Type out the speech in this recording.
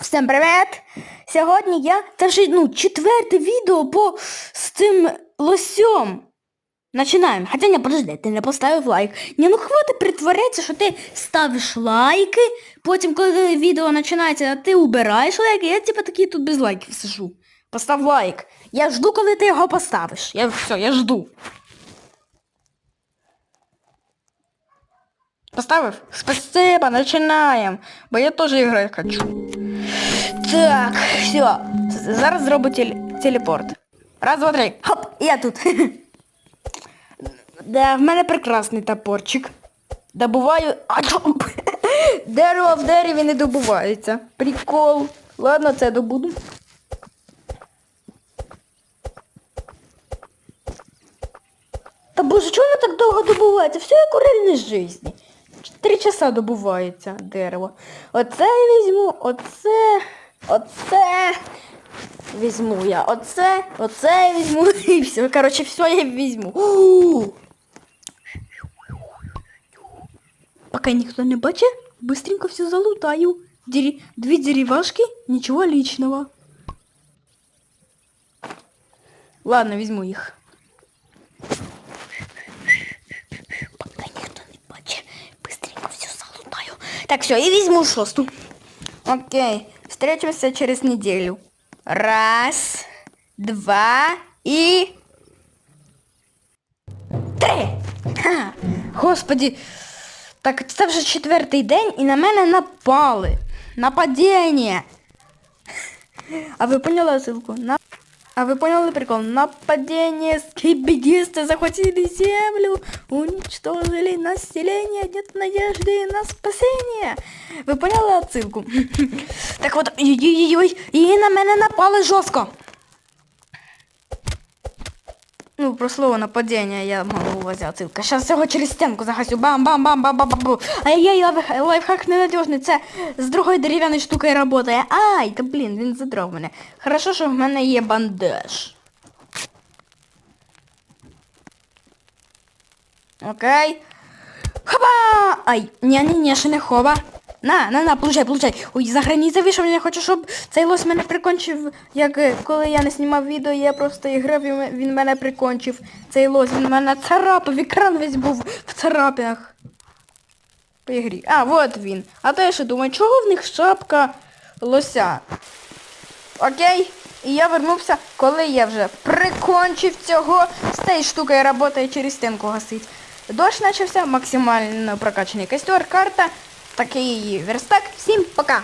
Всім привіт! Сьогодні я це вже ну, четверте відео по з цим лосьом. Починаємо. Хоча не подожди, ти не поставив лайк. Ні, ну хватить притворитися, що ти ставиш лайки, потім, коли відео починається, ти убираєш лайки, я типа такий тут без лайків сижу. Постав лайк. Я жду, коли ти його поставиш. Я все, я жду. Поставив? Спасибо, начинаем. Бо я теж іграти хочу. Так, все. Зараз зроблю теле- телепорт. Раз, два, три. Хоп, я тут. Да, в мене прекрасний топорчик. Добуваю. Дерево в дереві не добувається. Прикол. Ладно, це добуду. Та боже, воно так довго добувається? Все як у реальній житті. Три часа добувається дерево. Оце я візьму, оце, оце візьму я. Оце, оце я візьму. І все. Коротше, все я візьму. Поки ніхто не бачить, быстренько все залутаю. Дері... Дві деревашки, нічого личного. Ладно, візьму їх. Пока ніхто не бачить, быстренько все залутаю. Так, все, і візьму шосту. Окей, встретимся через неделю. Раз, два і... Три! Ха! Господи, так це вже четвертий день і на мене напали. Нападіння. А ви поняли ссылку? А вы поняли прикол? Нападение скибидисты захватили землю, уничтожили население, нет надежды на спасение. Ви поняли отсылку? Так от, ой-ой-ой, і на мене напали жорстко. Ну, про слово нападение я на увазі отсылка. Сейчас його через стінку загасю. Бам-бам-бам-бам-бам-бам. Ай-яй, лайф- лайфхак ненадіжний. Це з другої дерев'яної штукою працює. Ай, та блін, він задрав мене. Хорошо, що в мене є бандаж. Окей. Хоба! Ай, ні-ні-ні, ще не хоба. На, на, на, получай, получай. Ой, за границей вийшов, я хочу, щоб цей лось мене прикончив, як е, коли я не знімав відео, я просто іграв, він мене прикончив. Цей лось, він мене царапав, екран весь був в царапинах. По ігрі. А, вот він. А то я ще думаю, чого в них шапка лося? Окей? І я вернувся, коли я вже прикончив цього. З цією штукою працює через стінку гасить. Дощ почався, максимально прокачаний костер, карта, такий верстак. Всім пока!